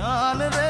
জান রে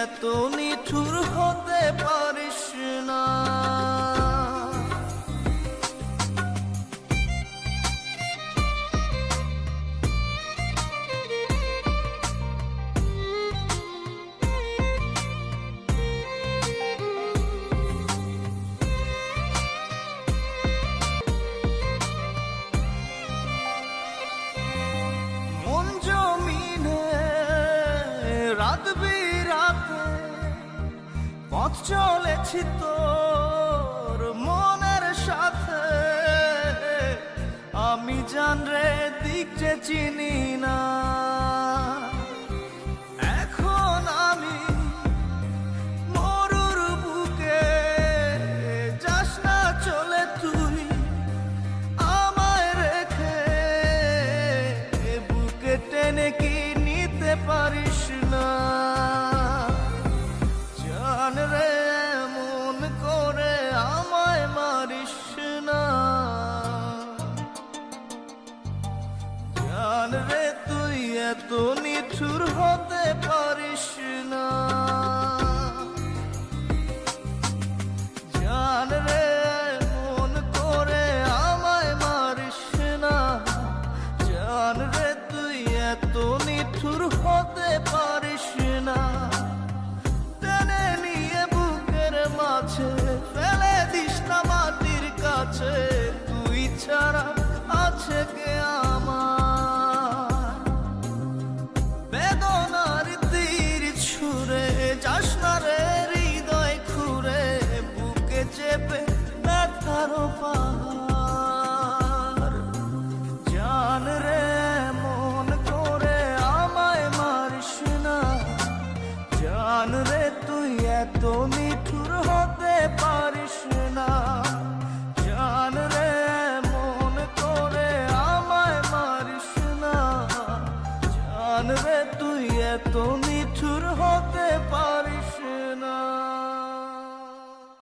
এত নিঠুর হতে পারিস চলেছি তোর মনের সাথে। আমি জান রে দিক চিনি করে আমায় মারিস না। জান রে তুই এত নিঠুর হতে পারিস না। জান রে তুই এত মিঠুর হতে পারিস না। জান রে মন করে আমায় মারিস না। জান রে তুই এত নিঠুর